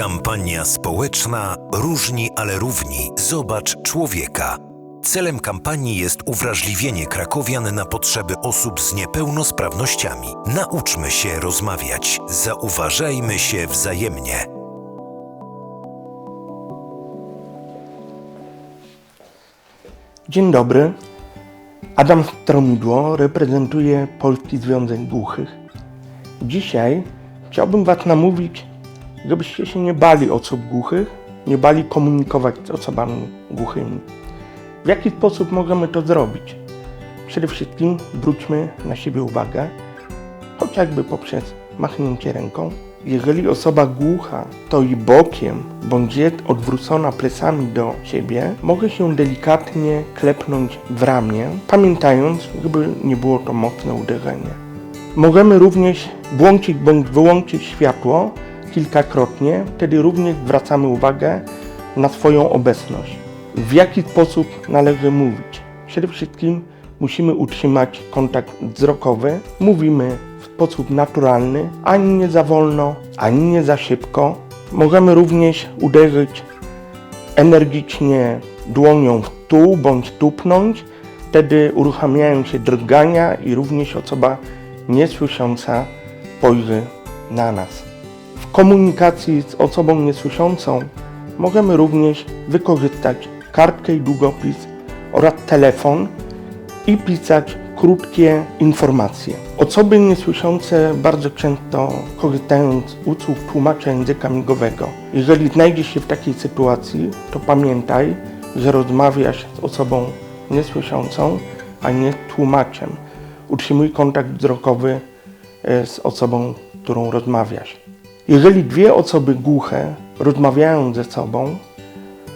Kampania społeczna Różni, ale równi. Zobacz człowieka. Celem kampanii jest uwrażliwienie krakowian na potrzeby osób z niepełnosprawnościami. Nauczmy się rozmawiać, zauważajmy się wzajemnie. Dzień dobry. Adam Stromidło reprezentuje Polski Związek Głuchych. Dzisiaj chciałbym Was namówić, żebyście się nie bali osób głuchych, nie bali komunikować z osobami głuchymi. W jaki sposób możemy to zrobić? Przede wszystkim zwróćmy na siebie uwagę, chociażby poprzez machnięcie ręką. Jeżeli osoba głucha stoi bokiem bądź jest odwrócona plecami do siebie, mogę się delikatnie klepnąć w ramię, pamiętając, żeby nie było to mocne uderzenie. Możemy również włączyć bądź wyłączyć światło kilkakrotnie, wtedy również zwracamy uwagę na swoją obecność. W jaki sposób należy mówić? Przede wszystkim musimy utrzymać kontakt wzrokowy. Mówimy w sposób naturalny, ani nie za wolno, ani nie za szybko. Możemy również uderzyć energicznie dłonią w tył bądź tupnąć. Wtedy uruchamiają się drgania i również osoba niesłysząca spojrzy na nas. Komunikacji z osobą niesłyszącą możemy również wykorzystać kartkę i długopis oraz telefon i pisać krótkie informacje. Osoby niesłyszące bardzo często korzystają z usług tłumacza języka migowego. Jeżeli znajdziesz się w takiej sytuacji, to pamiętaj, że rozmawiasz z osobą niesłyszącą, a nie tłumaczem. Utrzymuj kontakt wzrokowy e, z osobą, którą rozmawiasz. Jeżeli dwie osoby głuche rozmawiają ze sobą,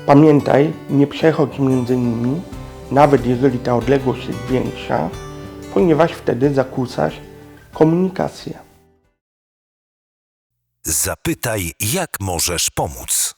pamiętaj, nie przechodź między nimi, nawet jeżeli ta odległość jest większa, ponieważ wtedy zakłócasz komunikację. Zapytaj, jak możesz pomóc.